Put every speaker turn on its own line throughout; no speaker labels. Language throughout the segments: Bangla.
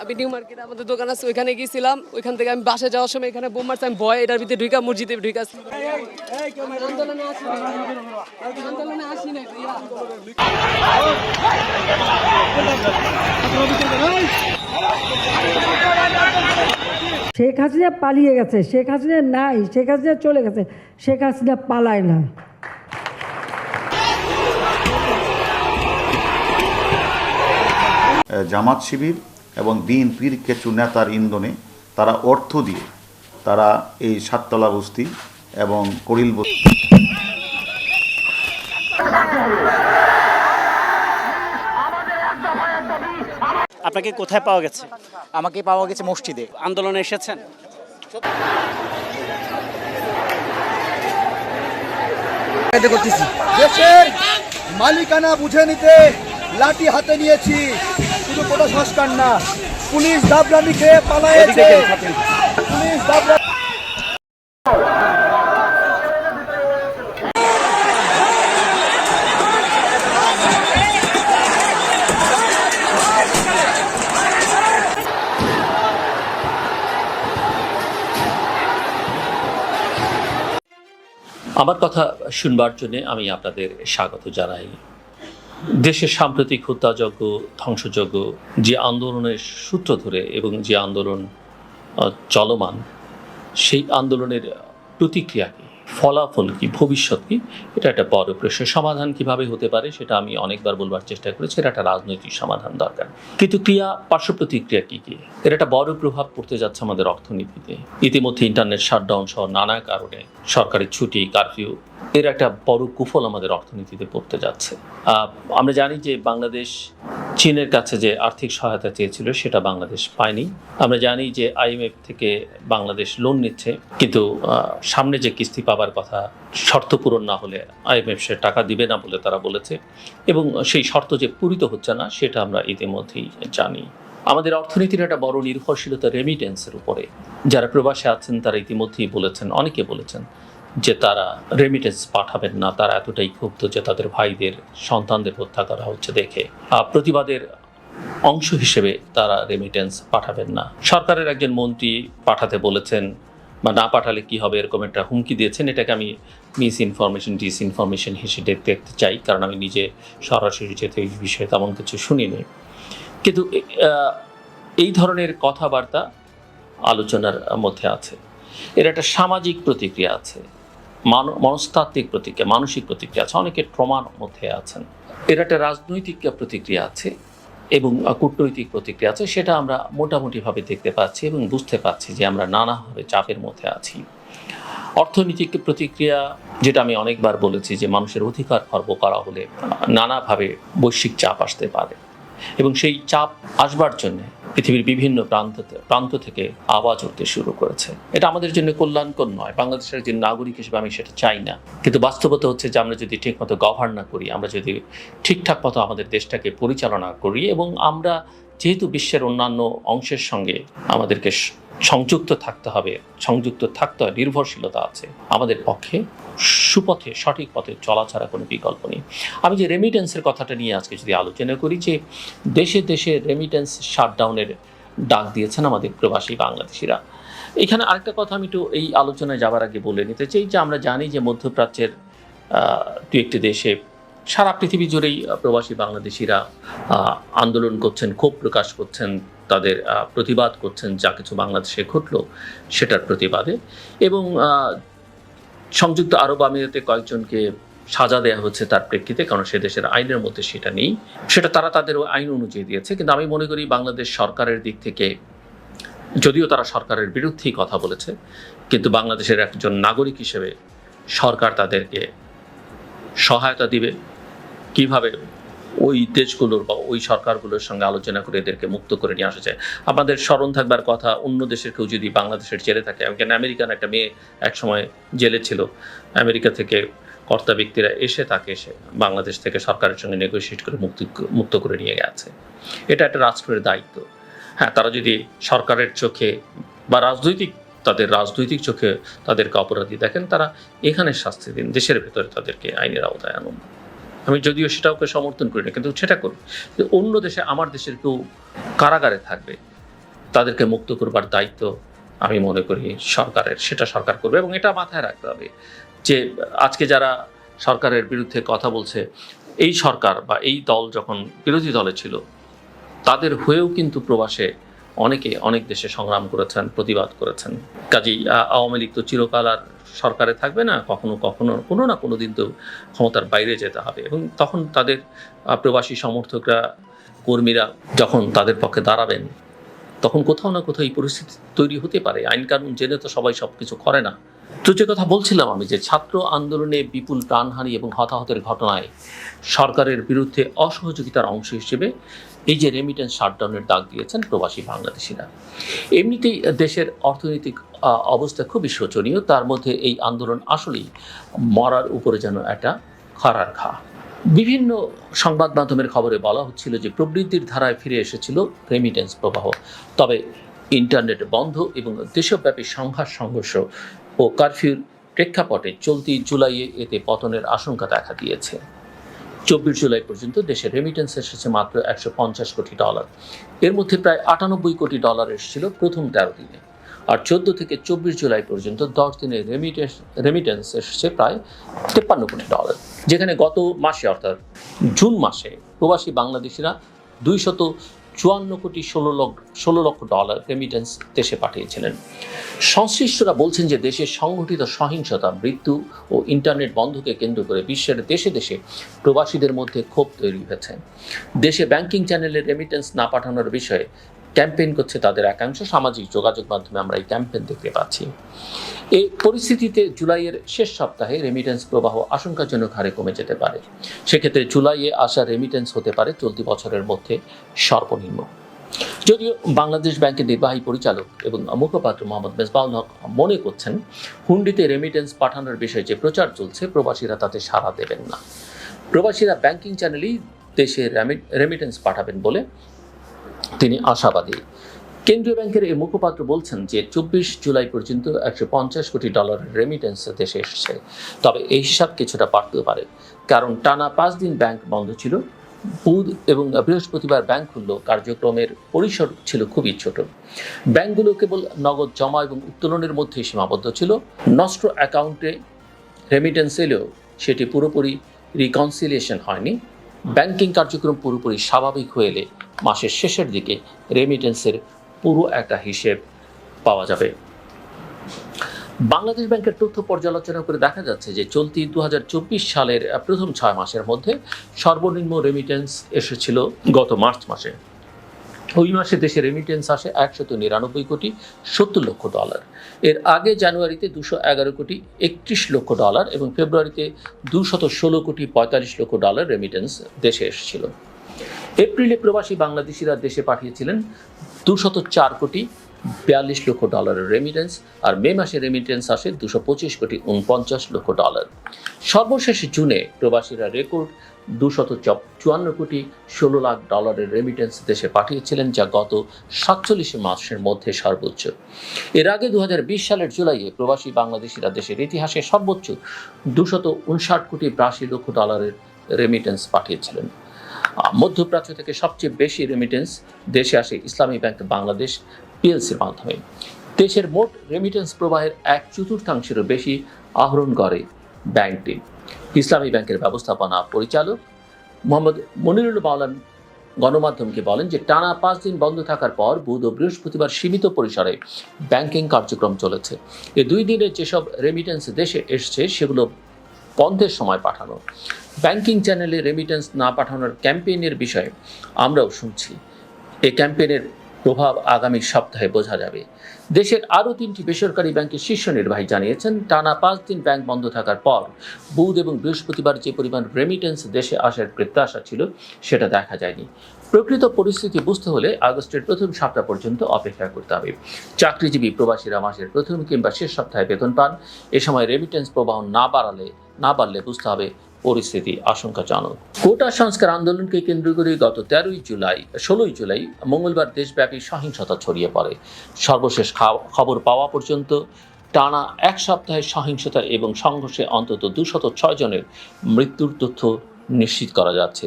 আমি নিউ মার্কেটে আমাদের দোকান আছে, ওইখানে গিয়েছিলাম ওইখান থেকে আমি বাসে যাওয়ার সময় এখানে বোম মারছি, আমি ভয় এটার ভিতরে ঢুকা মসজিদে ঢুকা আন্দোলনে আসি। আন্দোলনে আসি ভাইয়া।
শেখ হাসিনা পালিয়ে গেছে, শেখ হাসিনা নাই, শেখ হাসিনা চলে গেছে, শেখ হাসিনা পালায় না।
জামাত শিবির এবং দিন পীর কিছু নেতার ইন্ধনে তারা অর্থ দিয়ে তারা এই সাততলা বস্তি এবং করিল বস্তি
আপনাকে কোথায় পাওয়া গেছে?
আমাকে পাওয়া গেছে মসজিদে।
আন্দোলনে এসেছেন?
দেশের মালিকানা বুঝে নিতে লাঠি হাতে নিয়েছি। শুধু কোনো সংস্কার না পুলিশ দাবরানি খেয়ে পালায়েছে পুলিশ দাবরা
আমার কথা শুনবার জন্য আমি আপনাদের স্বাগত জানাই। দেশের সাম্প্রতিক হত্যাযজ্ঞ, ধ্বংসযজ্ঞ, যে আন্দোলনের সূত্র ধরে এবং যে আন্দোলন চলমান, সেই আন্দোলনের প্রতিক্রিয়া কি? ফলাফল কি, ভবিষ্যৎ কি, এটা একটা বড় প্রশ্ন। সমাধান কীভাবে হতে পারে সেটা আমি অনেকবার বলবার চেষ্টা করেছি, এটা একটা রাজনৈতিক সমাধান দরকার। কিন্তু ক্রিয়া, পার্শ্ব প্রতিক্রিয়া কি কি? এর একটা বড় প্রভাব পড়তে যাচ্ছে আমাদের অর্থনীতিতে। ইতিমধ্যে ইন্টারনেট শাটডাউন সহ নানা কারণে সরকারি ছুটি কারফিউ এর একটা বড় কুফল আমাদের অর্থনীতিতে পড়তে যাচ্ছে। আমরা জানি যে বাংলাদেশ চীনের কাছে যে আর্থিক সহায়তা চেয়েছিল সেটা বাংলাদেশ পায়নি। আমরা জানি যে আইএমএফ থেকে বাংলাদেশ লোন নিচ্ছে, কিন্তু সামনে যে কিস্তি পাবার কথা, শর্ত পূরণ না হলে আইএমএফ সে টাকা দিবে না বলে তারা বলেছে এবং সেই শর্ত যে পূরিত হচ্ছে না, সেটা আমরা ইতিমধ্যেই জানি। আমাদের অর্থনীতির একটা বড় নির্ভরশীলতা রেমিটেন্সের উপরে। যারা প্রবাসে আছেন, তারা ইতিমধ্যেই বলেছেন, অনেকে বলেছেন যে তারা রেমিটেন্স পাঠাবেন না, তারা এতটাই ক্ষুব্ধ যে তাদের ভাইদের, সন্তানদের হত্যা করা হচ্ছে দেখে। প্রতিবাদের অংশ হিসেবে তারা রেমিটেন্স পাঠাবেন না। সরকারের একজন মন্ত্রী পাঠাতে বলেছেন, বা না পাঠালে কি হবে এরকম একটা হুমকি দিয়েছেন, এটাকে আমি মিস ইনফরমেশন ডিস ইনফরমেশন হিসেবে দেখতে চাই, কারণ আমি নিজে সরাসরি যেতে এই বিষয়ে তেমন কিছু শুনিনি। কিন্তু এই ধরনের কথাবার্তা আলোচনার মধ্যে আছে। এর একটা সামাজিক প্রতিক্রিয়া আছে। মনস্তাত্ত্বিক প্রতিক্রিয়া, মানসিক প্রতিক্রিয়া আছে, অনেকে ট্রমার মধ্যে আছেন। এর একটা রাজনৈতিক প্রতিক্রিয়া আছে এবং কূটনৈতিক প্রতিক্রিয়া আছে, সেটা আমরা মোটামুটিভাবে দেখতে পাচ্ছি এবং বুঝতে পারছি যে আমরা নানাভাবে চাপের মধ্যে আছি। অর্থনৈতিক প্রতিক্রিয়া, যেটা আমি অনেকবার বলেছি যে মানুষের অধিকার খর্ব করা হলে নানাভাবে বৈশ্বিক চাপ আসতে পারে। এবং সেই চাপ আসবার জন্য পৃথিবীর বিভিন্ন প্রান্ত প্রান্ত থেকে আওয়াজ উঠতে শুরু করেছে। এটা আমাদের জন্য কল্যাণকর নয়। বাংলাদেশের একজন নাগরিক হিসেবে আমি সেটা চাই না। কিন্তু বাস্তবতা হচ্ছে যে আমরা যদি ঠিকমতো গভর্ন না করি, আমরা যদি ঠিকঠাক মতো আমাদের দেশটাকে পরিচালনা করি এবং আমরা যেহেতু বিশ্বের অন্যান্য অংশের সঙ্গে আমাদেরকে সংযুক্ত থাকতে হবে, সংযুক্ত থাকতে হয়, নির্ভরশীলতা আছে, আমাদের পক্ষে সুপথে, সঠিক পথে চলা ছাড়া কোনো বিকল্প নেই। আমি যে রেমিটেন্সের কথাটা নিয়ে আজকে যদি আলোচনা করি যে, দেশে দেশে রেমিটেন্স শাটডাউনের ডাক দিয়েছেন আমাদের প্রবাসী বাংলাদেশিরা। এখানে আরেকটা কথা আমি একটু এই আলোচনায় যাবার আগে বলে নিতে চাই যে, আমরা জানি যে মধ্যপ্রাচ্যের দু একটি দেশে সারা পৃথিবী জুড়েই প্রবাসী বাংলাদেশিরা আন্দোলন করছেন, ক্ষোভ প্রকাশ করছেন, তাদের প্রতিবাদ করছেন, যা কিছু বাংলাদেশে ঘটলো সেটার প্রতিবাদে। এবং সংযুক্ত আরব আমিরাতে কয়েকজনকে সাজা দেওয়া হচ্ছে তার প্রেক্ষিতে, কারণ সে দেশের আইনের মধ্যে সেটা নেই। সেটা তারা তাদের আইন অনুযায়ী দিয়েছে, কিন্তু আমি মনে করি বাংলাদেশ সরকারের দিক থেকে, যদিও তারা সরকারের বিরুদ্ধেই কথা বলেছে, কিন্তু বাংলাদেশের একজন নাগরিক হিসেবে সরকার তাদেরকে সহায়তা দিবে। কীভাবে ওই দেশগুলোর বা ওই সরকারগুলোর সঙ্গে আলোচনা করে এদেরকে মুক্ত করে নিয়ে আসা যায়? আমাদের স্মরণ থাকবার কথা, অন্য দেশের কেউ যদি বাংলাদেশের জেলে থাকে কেন আমেরিকান একটা মেয়ে একসময় জেলে ছিল, আমেরিকা থেকে কর্তা ব্যক্তিরা এসে তাকে এসে বাংলাদেশ থেকে সরকারের সঙ্গে নেগোসিয়েট করে মুক্তি, মুক্ত করে নিয়ে গেছে। এটা একটা রাষ্ট্রের দায়িত্ব। হ্যাঁ তারা যদি সরকারের চোখে বা রাজনৈতিক, তাদের রাজনৈতিক চোখে তাদেরকে অপরাধী দেখেন, তারা এখানে শাস্তি দিন, দেশের ভেতরে তাদেরকে আইনের আওতায় আনুন। আমি যদিও সেটাকে সমর্থন করি না, কিন্তু সেটা কিন্তু অন্য দেশে, আমার দেশের কেউ কারাগারে থাকবে, তাদেরকে মুক্ত করবার দায়িত্ব আমি মনে করি সরকারের, সেটা সরকার করবে এবং এটা মাথায় রাখতে হবে যে আজকে যারা সরকারের বিরুদ্ধে কথা বলছে, এই সরকার বা এই দল যখন বিরোধী দলে ছিল, তাদের হয়েও কিন্তু প্রবাসে অনেকে অনেক দেশে সংগ্রাম করেছেন, প্রতিবাদ করেছেন। কাজেই আওয়ামী লীগ তো চিরকাল আর সরকারে থাকবে না, কখনো কখনো, কোনো না কোনো দিন তো ক্ষমতার বাইরে যেতে হবে। এবং তখন তাদের প্রবাসী সমর্থকরা, কর্মীরা যখন তাদের পক্ষে দাঁড়াবেন, তখন কোথাও না কোথাও এই পরিস্থিতি তৈরি হতে পারে। আইন কানুন জেনে তো সবাই সব কিছু করে না। তো যে কথা বলছিলাম আমি যে ছাত্র আন্দোলনে বিপুল প্রাণহানি এবং হতাহতের ঘটনায় সরকারের বিরুদ্ধে অসহযোগিতার অংশ হিসেবে এই যে রেমিটেন্স শাটডাউনের ডাক দিয়েছেন প্রবাসী বাংলাদেশিরা। এমনিতেই দেশের অর্থনৈতিক অবস্থা খুবই শোচনীয়। তার মধ্যে এই আন্দোলন আসলেই মরার উপরে যেন একটা খরার ঘা। বিভিন্ন সংবাদ মাধ্যমের খবরে বলা হচ্ছিল যে প্রবৃদ্ধির ধারায় ফিরে এসেছিল রেমিটেন্স প্রবাহ। তবে ইন্টারনেট বন্ধ এবং দেশব্যাপী সংঘাত, সংঘর্ষ ও কারফিউর প্রেক্ষাপটে চলতি জুলাইয়ে এতে পতনের আশঙ্কা দেখা দিয়েছে। চব্বিশ জুলাই পর্যন্ত দেশে রেমিটেন্স এসেছে মাত্র একশো পঞ্চাশ কোটি ডলার এর মধ্যে প্রায় আটানব্বই কোটি ডলার এসেছিল প্রথম তেরো দিনে। আর চোদ্দ থেকে চব্বিশ জুলাই পর্যন্ত দশ দিনে রেমিটেন্স রেমিটেন্স এসেছে প্রায় তেপ্পান্ন কোটি ডলার যেখানে গত মাসে অর্থাৎ জুন মাসে প্রবাসী বাংলাদেশিরা দুইশত চুয়ান্ন কোটি ষোলো লক্ষ ষোলো লক্ষ ডলার রেমিটেন্স দেশে পাঠিয়েছিলেন। সংশ্লিষ্টরা বলছেন যে দেশের সংঘটিত সহিংসতা, মৃত্যু ও ইন্টারনেট বন্ধকে কেন্দ্র করে বিশ্বের দেশে দেশে প্রবাসীদের মধ্যে ক্ষোভ তৈরি হয়েছে। দেশে ব্যাংকিং চ্যানেলে রেমিটেন্স না পাঠানোর বিষয়ে ক্যাম্পেইন করছে তাদের একাংশ। সামাজিক যোগাযোগ মাধ্যমে আমরা এই ক্যাম্পেইন দেখতে পাচ্ছি। এই পরিস্থিতিতে জুলাইয়ের শেষ সপ্তাহে রেমিটেন্স প্রবাহ আশঙ্কাজনক হারে কমে যেতে পারে। সেক্ষেত্রে জুলাইয়ে আসা রেমিটেন্স হতে পারে চলতি বছরের মধ্যে সর্বনিম্ন। যদিও বাংলাদেশ ব্যাংকের নির্বাহী পরিচালক এবং মুখপাত্র মোহাম্মদ মেজবাউল হক মনে করছেন, হুন্ডিতে রেমিটেন্স পাঠানোর বিষয়ে যে প্রচার চলছে, প্রবাসীরা তাতে সাড়া দেবেন না। প্রবাসীরা ব্যাংকিং চ্যানেলেই দেশে রেমিটেন্স পাঠাবেন বলে তিনি আশাবাদী। কেন্দ্রীয় ব্যাংকের এই মুখপাত্র বলছেন যে চব্বিশ জুলাই পর্যন্ত একশো পঞ্চাশ কোটি ডলারের রেমিটেন্স দেশে এসেছে। তবে এই হিসাব কিছুটা বাড়তেও পারে। কারণ টানা পাঁচ দিন ব্যাংক বন্ধ ছিল। বুধ এবং বৃহস্পতিবার ব্যাংক খুলল। কার্যক্রমের পরিসর ছিল খুবই ছোট। ব্যাংকগুলো কেবল নগদ জমা এবং উত্তোলনের মধ্যে সীমাবদ্ধ ছিল। নষ্ট অ্যাকাউন্টে রেমিটেন্স এলেও সেটি পুরোপুরি রিকনসিলিয়েশন হয়নি। ব্যাংকিং কার্যক্রম পুরোপুরি স্বাভাবিক হয়ে এলে মাসের শেষের দিকে রেমিটেন্সের পুরো একটা হিসেব পাওয়া যাবে। বাংলাদেশ ব্যাংকের তথ্য পর্যালোচনা করে দেখা যাচ্ছে যে চলতি দু হাজার চব্বিশ সালের প্রথম ছয় মাসের মধ্যে সর্বনিম্ন রেমিটেন্স এসেছিল গত মার্চ মাসে। ওই মাসে দেশে রেমিটেন্স আসে একশত নিরানব্বই কোটি সত্তর লক্ষ ডলার। এর আগে জানুয়ারিতে দুশো এগারো কোটি একত্রিশ লক্ষ ডলার এবং ফেব্রুয়ারিতে দুশত ষোলো কোটি পঁয়তাল্লিশ লক্ষ ডলার রেমিটেন্স দেশে এসেছিল। এপ্রিলে প্রবাসী বাংলাদেশিরা দেশে পাঠিয়েছিলেন দুশত চার কোটি বিয়াল্লিশ লক্ষ ডলারের রেমিটেন্স আর মে মাসে রেমিটেন্স আসে দুশো পঁচিশ কোটি উনপঞ্চাশ লক্ষ ডলার সর্বশেষ জুনে প্রবাসীরা রেকর্ড দুশত চুয়ান্ন কোটি ষোলো লাখ ডলারের রেমিটেন্স দেশে পাঠিয়েছিলেন, যা গত সাতচল্লিশ মাসের মধ্যে সর্বোচ্চ। এর আগে দু হাজার বিশ সালের জুলাইয়ে প্রবাসী বাংলাদেশিরা দেশের ইতিহাসে সর্বোচ্চ দুশত উনষাট কোটি বিরাশি লক্ষ ডলারের রেমিটেন্স পাঠিয়েছিলেন। মধ্যপ্রাচ্য থেকে সবচেয়ে বেশি রেমিটেন্স দেশে আসে ইসলামী ব্যাংক বাংলাদেশ পিএলসির মাধ্যমে। দেশের মোট রেমিটেন্স প্রবাহের এক চতুর্থাংশেরও বেশি আহরণ করে ব্যাংকটি। ইসলামী ব্যাংকের ব্যবস্থাপনা পরিচালক মোহাম্মদ মনিরুল মাওলান গণমাধ্যমকে বলেন যে, টানা পাঁচ দিন বন্ধ থাকার পর বুধ ও বৃহস্পতিবার সীমিত পরিসরে ব্যাংকিং কার্যক্রম চলেছে। এ দুই দিনে যেসব রেমিটেন্স দেশে এসছে, সেগুলো বন্ধের সময় পাঠানো। ব্যাংকিং চ্যানেলে রেমিটেন্স না পাঠানোর ক্যাম্পেইনের বিষয়ে আমরাও শুনছি। এই ক্যাম্পেইনের প্রভাব আগামী সপ্তাহে বোঝা যাবে। দেশের আরও তিনটি বেসরকারি ব্যাংকের শীর্ষ নির্বাহী জানিয়েছেন, টানা পাঁচ দিন ব্যাংক বন্ধ থাকার পর বুধ এবং বৃহস্পতিবার যে পরিমাণ রেমিটেন্স দেশে আসার প্রত্যাশা ছিল, সেটা দেখা যায়নি। প্রকৃত পরিস্থিতি বুঝতে হলে আগস্টের প্রথম সপ্তাহ পর্যন্ত অপেক্ষা করতে হবে। চাকরিজীবী প্রবাসীরা মাসের প্রথম কিংবা শেষ সপ্তাহে বেতন পান। এ সময় রেমিটেন্স প্রবাহ না বাড়ালে না বাড়লে বুঝতে হবে পরিস্থিতি আশঙ্কাজনক। কোটা সংস্কার আন্দোলনকে কেন্দ্র করে গত তেরোই জুলাই, ষোলোই জুলাই মঙ্গলবার দেশব্যাপী সহিংসতা ছড়িয়ে পড়ে। সর্বশেষ খবর পাওয়া পর্যন্ত টানা এক সপ্তাহে সহিংসতা এবং সংঘর্ষে অন্তত দুশত ছয় জনের মৃত্যুর তথ্য নিশ্চিত করা যাচ্ছে।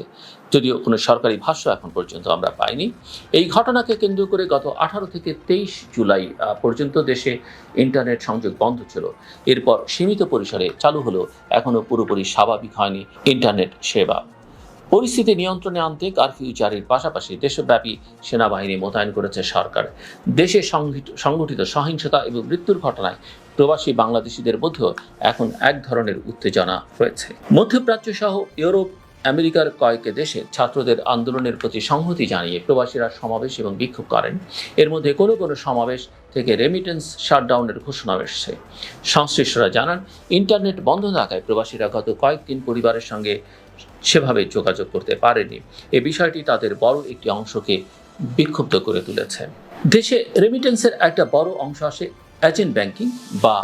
যদিও কোনো সরকারি ভাষ্য এখন পর্যন্ত আমরা পাইনি। এই ঘটনাকে কেন্দ্র করে গত আঠারো থেকে তেইশ জুলাই পর্যন্ত দেশে ইন্টারনেট সংযোগ বন্ধ ছিল। এরপর সীমিত পরিসরে চালু হলো এখনও পুরোপুরি স্বাভাবিক হয়নি ইন্টারনেট সেবা। পরিস্থিতি নিয়ন্ত্রণে আনতে কারফিউ জারির পাশাপাশি দেশব্যাপী সেনাবাহিনী মোতায়েন করেছে সরকার। দেশে সংগঠিত সহিংসতা এবং মৃত্যুর ঘটনায় প্রবাসী বাংলাদেশিদের মধ্যেও এখন এক ধরনের উত্তেজনা রয়েছে। মধ্যপ্রাচ্য সহ ইউরোপ আমেরিকার কয়েক দেশে ছাত্রদের আন্দোলনের প্রতি সংহতি জানিয়ে প্রবাসীরা সমাবেশ এবং বিক্ষোভ করেন। এর মধ্যে কোনো কোনো সমাবেশ থেকে রেমিটেন্স শাটডাউনের ঘোষণা এসেছে। সংশ্লিষ্টরা জানান, ইন্টারনেট বন্ধ থাকায় প্রবাসীরা গত কয়েকদিন পরিবারের সঙ্গে সেভাবে যোগাযোগ করতে পারেনি। এ বিষয়টি তাদের বড় একটি অংশকে বিক্ষুব্ধ করে তুলেছে। দেশে রেমিটেন্সের একটা বড় অংশ আসে এজেন্ট ব্যাংকিং বা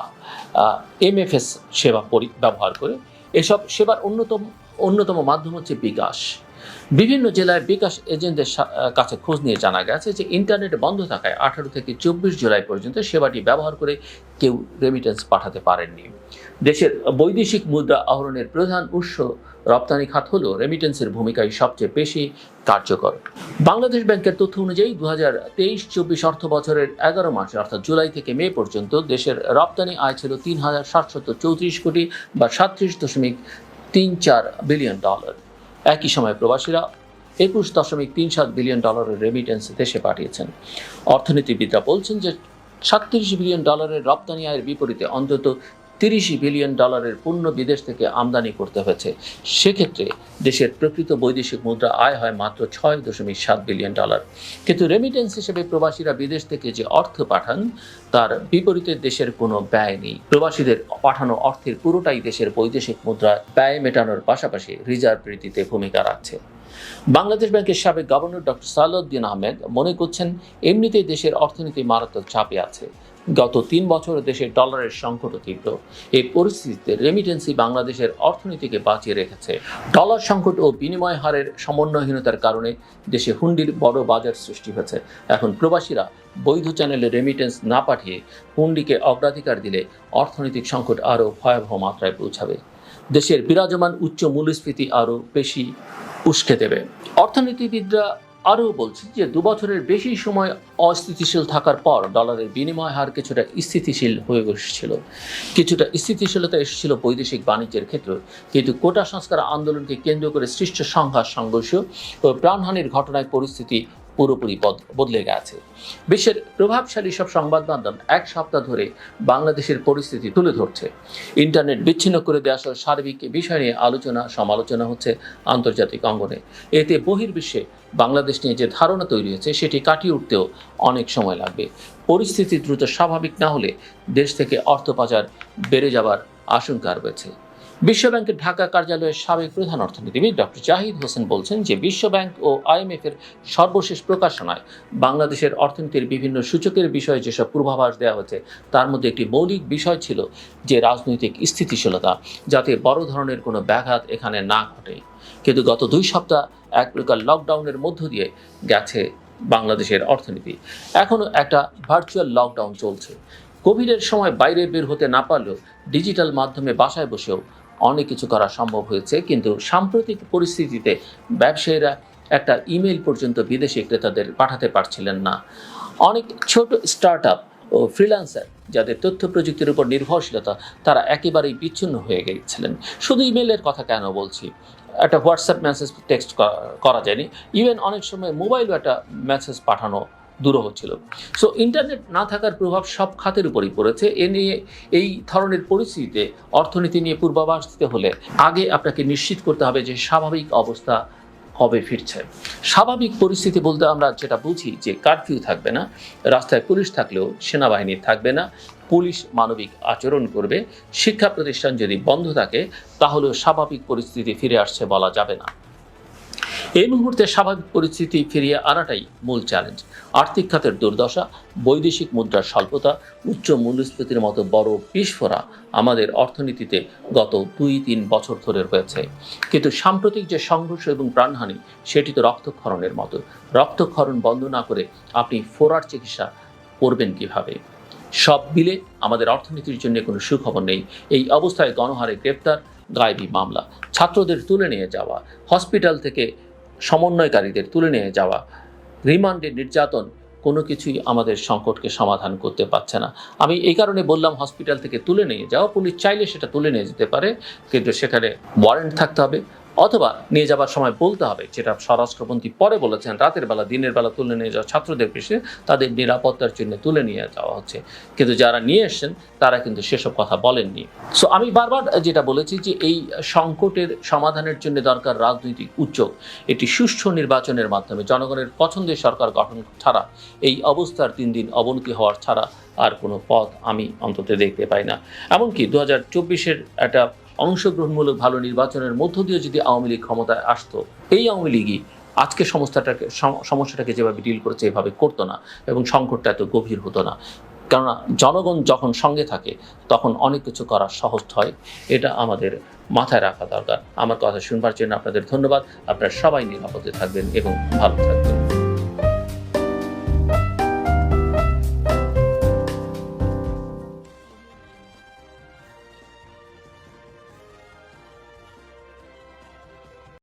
এমএফএস সেবা পরি, ব্যবহার করে। এসব সেবার অন্যতম অন্যতম মাধ্যম হচ্ছে বিকাশ। বিভিন্ন জেলায় বিকাশ এজেন্টদের কাছে খোঁজ নিয়ে জানা গেছে যে ইন্টারনেট বন্ধ থাকায় আঠারো থেকে চব্বিশ জুলাই পর্যন্ত সেবাটি ব্যবহার করে কেউ রেমিটেন্স পাঠাতে পারেননি। দেশের বৈদেশিক মুদ্রা আহরণের প্রধান উৎস রপ্তানি খাত হলেও রেমিটেন্সের ভূমিকাই সবচেয়ে বেশি কার্যকর। বাংলাদেশ ব্যাংকের তথ্য অনুযায়ী দু হাজার তেইশ চব্বিশ অর্থ বছরের এগারো মাসে অর্থাৎ জুলাই থেকে মে পর্যন্ত দেশের রপ্তানি আয় ছিল তিন হাজার সাতশত চৌত্রিশ কোটি বা সাতত্রিশ দশমিক তিন চার বিলিয়ন ডলার। একই সময় প্রবাসীরা একুশ দশমিক তিন সাত বিলিয়ন ডলারের রেমিটেন্স দেশে পাঠিয়েছেন। অর্থনীতিবিদরা বলছেন যে সাতত্রিশ বিলিয়ন ডলারের রপ্তানি আয়ের বিপরীতে অন্তত তিরিশ বিলিয়ন ডলারের পণ্য বিদেশ থেকে আমদানি করতে হয়েছে। সেক্ষেত্রে দেশের প্রকৃত বৈদেশিক মুদ্রা আয় হয় মাত্র ছয় দশমিক সাত বিলিয়ন ডলার। কিন্তু রেমিটেন্স হিসেবে প্রবাসীরা বিদেশ থেকে যে অর্থ পাঠান, তার বিপরীতে দেশের কোনো ব্যয় নেই। প্রবাসীদের পাঠানো অর্থের পুরোটাই দেশের বৈদেশিক মুদ্রা ব্যয় মেটানোর পাশাপাশি রিজার্ভ বৃদ্ধিতে ভূমিকা রাখছে। বাংলাদেশ ব্যাংকের সাবেক গভর্নর ডক্টর সালাউদ্দিন আহমেদ মনে করছেন, এমনিতেই দেশের অর্থনীতি মারাত্মক চাপে আছে। গত তিন বছর দেশের ডলারের সংকটও তীব্র এই পরিস্থিতিতে রেমিটেন্সি বাংলাদেশের অর্থনীতিকে বাঁচিয়ে রেখেছে। ডলার সংকট ও বিনিময় হারের সমন্বয়হীনতার কারণে দেশে হুন্ডির বড় বাজার সৃষ্টি হয়েছে। এখন প্রবাসীরা বৈধ চ্যানেলে রেমিটেন্স না পাঠিয়ে হুন্ডিকে অগ্রাধিকার দিলে অর্থনৈতিক সংকট আরও ভয়াবহ মাত্রায় পৌঁছাবে। দেশের বিরাজমান উচ্চ মূল্যস্ফীতি আরও বেশি উস্কে দেবে। অর্থনীতিবিদরা আরও বলছেন যে দু বছরের বেশি সময় অস্থিতিশীল থাকার পর ডলারের বিনিময় হার কিছুটা স্থিতিশীল হয়ে এসেছিল কিছুটা স্থিতিশীলতা এসেছিল বৈদেশিক বাণিজ্যের ক্ষেত্রে। কিন্তু কোটা সংস্কার আন্দোলনকে কেন্দ্র করে সৃষ্ট সংঘাত, সংঘর্ষ ও প্রাণহানির ঘটনায় পরিস্থিতি পুরোপুরি বদ- বদলে গেছে। বিশ্বের প্রভাবশালী সব সংবাদ মাধ্যম এক সপ্তাহ ধরে বাংলাদেশের পরিস্থিতি তুলে ধরছে। ইন্টারনেট বিচ্ছিন্ন করে দেওয়া সহ সার্বিক বিষয় নিয়ে আলোচনা, সমালোচনা হচ্ছে আন্তর্জাতিক অঙ্গনে। এতে বহির্বিশ্বে বাংলাদেশ নিয়ে যে ধারণা তৈরি হয়েছে, সেটি কাটিয়ে উঠতেও অনেক সময় লাগবে। পরিস্থিতি দ্রুত স্বাভাবিক না হলে দেশ থেকে অর্থ পাচার বেড়ে যাবার আশঙ্কা রয়েছে। বিশ্বব্যাংকের ঢাকা কার্যালয়ের সাবেক প্রধান অর্থনীতিবিদ ডক্টর জাহিদ হোসেন বলছেন যে বিশ্বব্যাংক ও আইএমএফ এর সর্বশেষ প্রকাশনায় বাংলাদেশের অর্থনীতির বিভিন্ন সূচকের বিষয়ে যেসব পূর্বাভাস দেওয়া হয়েছে, তার মধ্যে একটি মৌলিক বিষয় ছিল যে রাজনৈতিক স্থিতিশীলতা, যাতে বড় ধরনের কোনো ব্যাঘাত এখানে না ঘটে। কিন্তু গত দুই সপ্তাহ এক প্রকার লকডাউনের মধ্য দিয়ে গেছে বাংলাদেশের অর্থনীতি। এখনও একটা ভার্চুয়াল লকডাউন চলছে। কোভিডের সময় বাইরে বের হতে না পারলেও ডিজিটাল মাধ্যমে বাসায় বসেও অনেক কিছু করা সম্ভব হয়েছে, কিন্তু সাম্প্রতিক পরিস্থিতিতে ব্যবসায়ীরা একটা ইমেল পর্যন্ত বিদেশি ক্রেতাদের পাঠাতে পারছিলেন না। অনেক ছোট স্টার্ট আপ ও ফ্রিল্যান্সার যাদের তথ্য প্রযুক্তির উপর নির্ভরশীলতা, তারা একেবারেই বিচ্ছিন্ন হয়ে গিয়েছিলেন শুধু ইমেলের কথা কেন বলছি? একটা হোয়াটসঅ্যাপ মেসেজ টেক্সট করা যায়নি। ইভেন অনেক সময় মোবাইলও একটা মেসেজ পাঠানো দূর হচ্ছিল। সো ইন্টারনেট না থাকার প্রভাব সব খাতের উপরই পড়েছে। এ নিয়ে, এই ধরনের পরিস্থিতিতে অর্থনীতি নিয়ে পূর্বাভাস দিতে হলে আগে আপনাকে নিশ্চিত করতে হবে যে স্বাভাবিক অবস্থা কবে ফিরছে। স্বাভাবিক পরিস্থিতি বলতে আমরা যেটা বুঝি যে কারফিউ থাকবে না, রাস্তায় পুলিশ থাকলেও সেনাবাহিনী থাকবে না, পুলিশ মানবিক আচরণ করবে, শিক্ষা প্রতিষ্ঠান যদি বন্ধ থাকে, তাহলেও স্বাভাবিক পরিস্থিতি ফিরে আসছে বলা যাবে না। এই মুহূর্তে স্বাভাবিক পরিস্থিতি ফিরিয়ে আনাটাই মূল চ্যালেঞ্জ আর্থিক খাতের দুর্দশা, বৈদেশিক মুদ্রার স্বল্পতা, উচ্চ মূল্যস্ফীতির মতো বড় বিস্ফোরা আমাদের অর্থনীতিতে গত দুই তিন বছর ধরে রয়েছে। কিন্তু সাম্প্রতিক যে সংঘর্ষ এবং প্রাণহানি, সেটি তো রক্তক্ষরণের মতো। রক্তক্ষরণ বন্ধ না করে আপনি ফোরার চিকিৎসা করবেন কীভাবে? সব মিলে আমাদের অর্থনীতির জন্য কোনো সুখবর নেই। এই অবস্থায় গণহারে গ্রেপ্তার, গায়েবী মামলা। ছাত্রদের তুলে নিয়ে যাওয়া। হসপিটাল থেকে সমন্বয়কারীদের তুলে নিয়ে যাওয়া, রিমান্ডে নির্যাতন, কোনো কিছুই আমাদের সংকটকে সমাধান করতে পারছে না। আমি এই কারণে বললাম, হসপিটাল থেকে তুলে নিয়ে যাওয়া পুলিশ চাইলে সেটা তুলে নিয়ে যেতে পারে, কিন্তু সেখানে ওয়ারেন্ট থাকতে হবে। অথবা নিয়ে যাবার সময় বলতে হবে, যেটা স্বরাষ্ট্রমন্ত্রী পরে বলেছেন, রাতের বেলা, দিনের বেলা তুলে নিয়ে যাওয়া ছাত্রদের পেশে তাদের নিরাপত্তার জন্য তুলে নিয়ে যাওয়া হচ্ছে। কিন্তু যারা নিয়ে এসছেন, তারা কিন্তু সেসব কথা বলেননি। সো আমি বারবার যেটা বলেছি যে এই সংকটের সমাধানের জন্য দরকার রাজনৈতিক উদ্যোগ। এটি সুষ্ঠু নির্বাচনের মাধ্যমে জনগণের পছন্দের সরকার গঠন ছাড়া, এই অবস্থার দিন দিন অবনতি হওয়ার ছাড়া আর কোনো পথ আমি অন্তত দেখতে পাই না। এমনকি দু হাজার চব্বিশের একটা অংশগ্রহণমূলক ভালো নির্বাচনের মধ্য দিয়ে যদি আওয়ামী লীগ ক্ষমতায় আসতো, এই আওয়ামী লীগই আজকে সমস্যাটাকে, সম- সমস্যাটাকে যেভাবে ডিল করেছে এভাবে করতো না এবং সংকটটা এত গভীর হতো না। কেননা জনগণ যখন সঙ্গে থাকে, তখন অনেক কিছু করা সহজ হয়। এটা আমাদের মাথায় রাখা দরকার। আমার কথা শুনবার জন্য আপনাদের ধন্যবাদ। আপনারা সবাই নিরাপদে থাকবেন এবং ভালো থাকবেন।